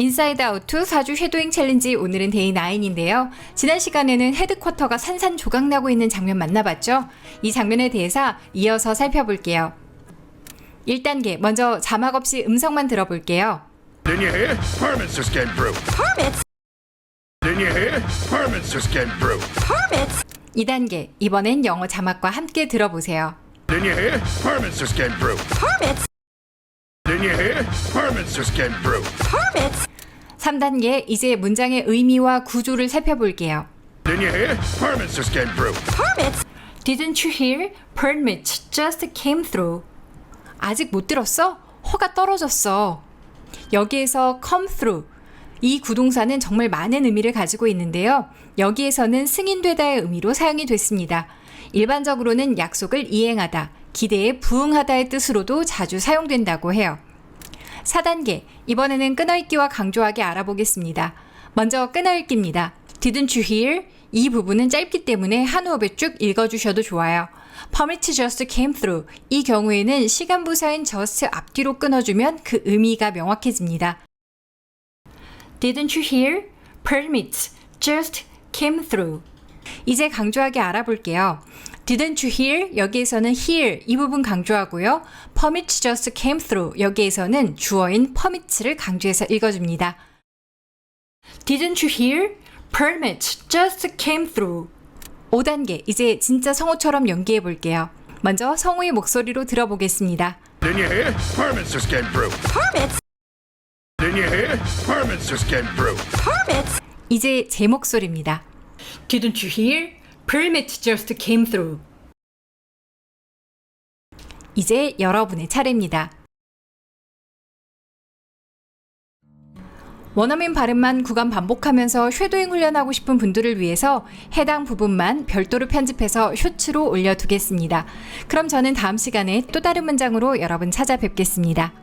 인사이드 아웃 2 4주 쉐도잉 챌린지 오늘은 데이 9인데요. 지난 시간에는 헤드쿼터가 산산조각 나고 있는 장면 만나봤죠? 이 장면에 대해서 이어서 살펴볼게요. 1단계, 먼저 자막 없이 음성만 들어볼게요. Didn't you hear? Permits just came through. Permits? Didn't you hear? Permits just came through. Permits? 2단계, 이번엔 영어 자막과 함께 들어보세요. Didn't you hear? Permits just came through. Permits? Didn't you hear? Permits just came through. Permits? 3단계, 이제 문장의 의미와 구조를 살펴볼게요. Didn't you hear? Permits just came through. Permits? Didn't you hear? Permits just came through. 아직 못 들었어? 허가 떨어졌어. 여기에서 come through. 이 구동사는 정말 많은 의미를 가지고 있는데요. 여기에서는 승인되다의 의미로 사용이 됐습니다. 일반적으로는 약속을 이행하다, 기대에 부응하다의 뜻으로도 자주 사용된다고 해요. 4단계. 이번에는 끊어읽기와 강조하게 알아보겠습니다. 먼저 끊어읽기입니다. Didn't you hear? 이 부분은 짧기 때문에 한 호흡에 쭉 읽어주셔도 좋아요. Permit just came through. 이 경우에는 시간 부사인 just 앞뒤로 끊어주면 그 의미가 명확해집니다. Didn't you hear? Permits just came through. 이제 강조하게 알아볼게요. Didn't you hear? 여기에서는 hear 이 부분 강조하고요. Permits just came through. 여기에서는 주어인 permits를 강조해서 읽어줍니다. Didn't you hear? Permits just came through. 5단계 이제 진짜 성우처럼 연기해 볼게요. 먼저 성우의 목소리로 들어보겠습니다. Didn't you hear? Permits just came through. Permits? Didn't you hear? Permits just came through. Permits? 이제 제 목소리입니다. Didn't you hear? Permit just came through. 이제 여러분의 차례입니다. 원어민 발음만 구간 반복하면서 쉐도잉 훈련하고 싶은 분들을 위해서 해당 부분만 별도로 편집해서 쇼츠로 올려두겠습니다. 그럼 저는 다음 시간에 또 다른 문장으로 여러분 찾아뵙겠습니다.